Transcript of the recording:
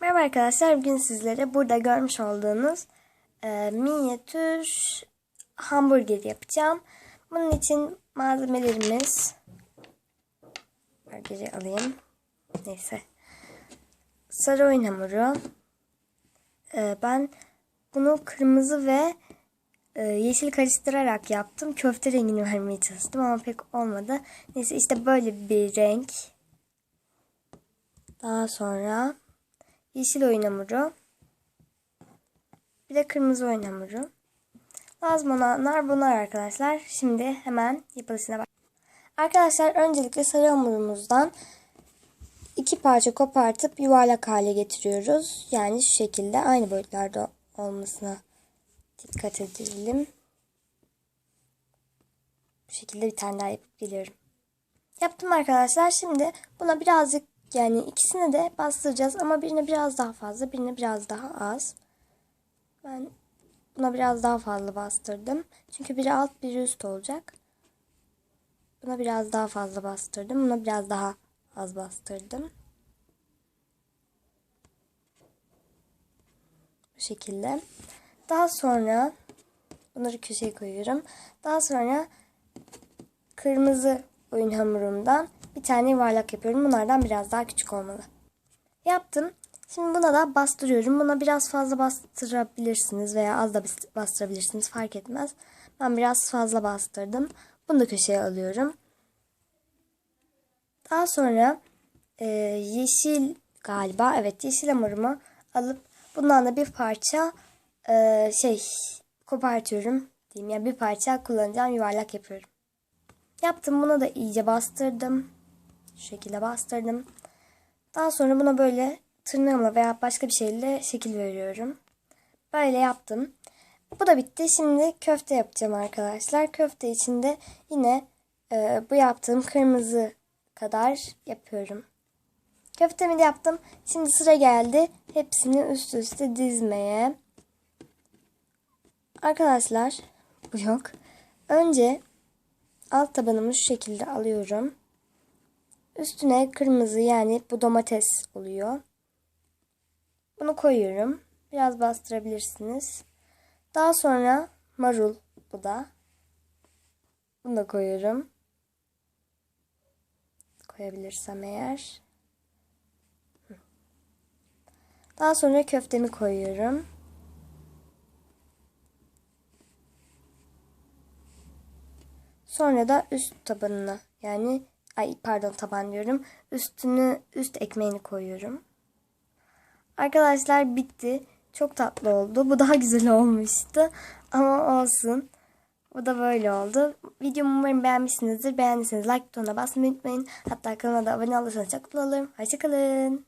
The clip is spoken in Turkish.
Merhaba arkadaşlar. Bugün sizlere burada görmüş olduğunuz e, minyatür hamburger yapacağım. Bunun için malzemelerimiz Burgeri alayım. Neyse. Sarı oyun hamuru. E, ben bunu kırmızı ve e, yeşil karıştırarak yaptım. Köfte rengini vermeye çalıştım ama pek olmadı. Neyse işte böyle bir renk. Daha sonra yeşil oyun hamuru. Bir de kırmızı oyun hamuru. Lazım bunlar arkadaşlar. Şimdi hemen yapılışına bak. Arkadaşlar öncelikle sarı hamurumuzdan iki parça kopartıp yuvarlak hale getiriyoruz. Yani şu şekilde aynı boyutlarda olmasına dikkat edelim. Bu şekilde bir tane daha yapıp geliyorum. Yaptım arkadaşlar. Şimdi buna birazcık yani ikisini de bastıracağız ama birine biraz daha fazla, birine biraz daha az. Ben buna biraz daha fazla bastırdım. Çünkü biri alt, biri üst olacak. Buna biraz daha fazla bastırdım. Buna biraz daha az bastırdım. Bu şekilde. Daha sonra bunları köşeye koyuyorum. Daha sonra kırmızı oyun hamurumdan bir tane yuvarlak yapıyorum. Bunlardan biraz daha küçük olmalı. Yaptım. Şimdi buna da bastırıyorum. Buna biraz fazla bastırabilirsiniz veya az da bastırabilirsiniz. Fark etmez. Ben biraz fazla bastırdım. Bunu da köşeye alıyorum. Daha sonra e, yeşil galiba evet yeşil hamurumu alıp bundan da bir parça e, şey kopartıyorum diyeyim. Yani bir parça kullanacağım yuvarlak yapıyorum. Yaptım buna da iyice bastırdım. Şu şekilde bastırdım. Daha sonra buna böyle tırnağımla veya başka bir şeyle şekil veriyorum. Böyle yaptım. Bu da bitti. Şimdi köfte yapacağım arkadaşlar. Köfte içinde yine e, bu yaptığım kırmızı kadar yapıyorum. Köftemi de yaptım. Şimdi sıra geldi hepsini üst üste dizmeye. Arkadaşlar bu yok. Önce alt tabanımı şu şekilde alıyorum. Üstüne kırmızı yani bu domates oluyor. Bunu koyuyorum. Biraz bastırabilirsiniz. Daha sonra marul bu da. Bunu da koyuyorum. Koyabilirsem eğer. Daha sonra köftemi koyuyorum. Sonra da üst tabanına yani ay pardon taban diyorum. Üstünü üst ekmeğini koyuyorum. Arkadaşlar bitti. Çok tatlı oldu. Bu daha güzel olmuştu. Ama olsun. Bu da böyle oldu. Videomu umarım beğenmişsinizdir. Beğendiyseniz like butonuna basmayı unutmayın. Hatta kanalıma da abone olursanız çok mutlu olurum. Hoşçakalın.